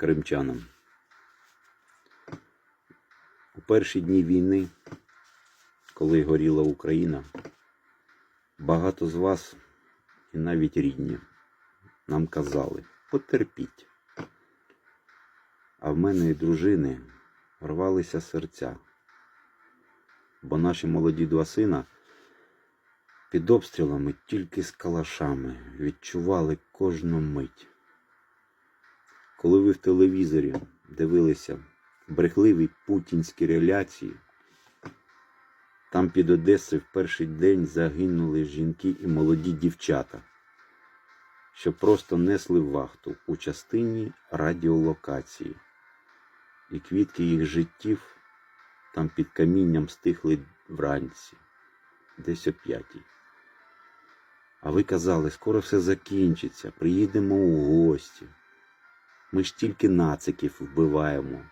кримчанам. У перші дні війни, коли горіла Україна, багато з вас, і навіть рідні, нам казали, потерпіть. А в мене і дружини рвалися серця, бо наші молоді два сина під обстрілами тільки з калашами відчували кожну мить. Коли ви в телевізорі дивилися брехливі путінські реляції, там під Одесою в перший день загинули жінки і молоді дівчата, що просто несли вахту у частині радіолокації, і квітки їх життів там під камінням стихли вранці, десь о п'ятій. А ви казали, скоро все закінчиться, приїдемо у гості. Ми ж тільки нациків вбиваємо,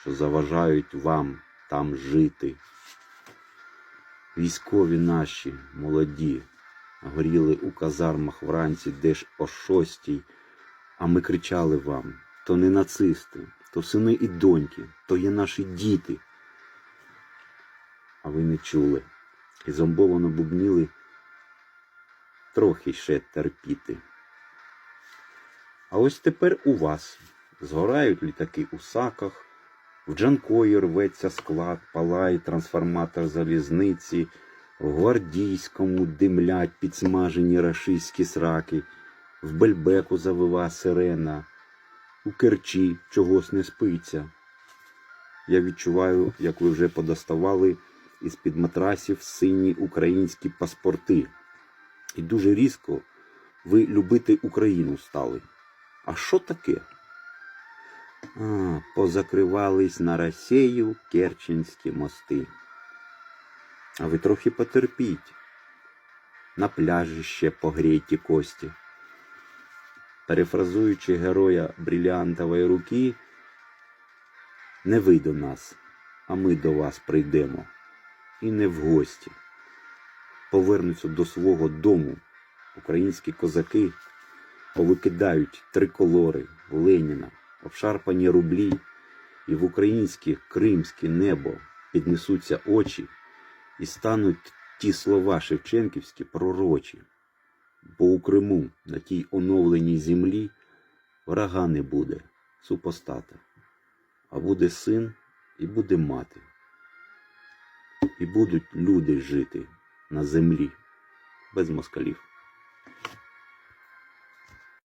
що заважають вам там жити. Військові наші, молоді, горіли у казармах вранці десь о шостій, а ми кричали вам: то не нацисти, то сини і доньки, то є наші діти. А ви не чули і зомбовано бубніли трохи ще терпіти. А ось тепер у вас згорають літаки у саках, в Джанкої рветься склад, палає трансформатор залізниці, в гвардійському димлять підсмажені рашистські сраки, в Бельбеку завива сирена, у Керчі чогось не спиться. Я відчуваю, як ви вже подоставали із-під матрасів сині українські паспорти. І дуже різко ви любити Україну стали. А що таке? А, позакривались на Росію Керченські мости. А ви трохи потерпіть. На пляжі ще погрійте кості. Перефразуючи героя бриліантової руки, не ви до нас, а ми до вас прийдемо. І не в гості. Повернуться до свого дому. Українські козаки повикидають триколори Леніна, обшарпані рублі, і в українське кримське небо піднесуться очі і стануть ті слова Шевченківські пророчі. Бо у Криму, на тій оновленій землі, врага не буде, супостата, а буде син і буде мати. І будуть люди жити на землі без москалів.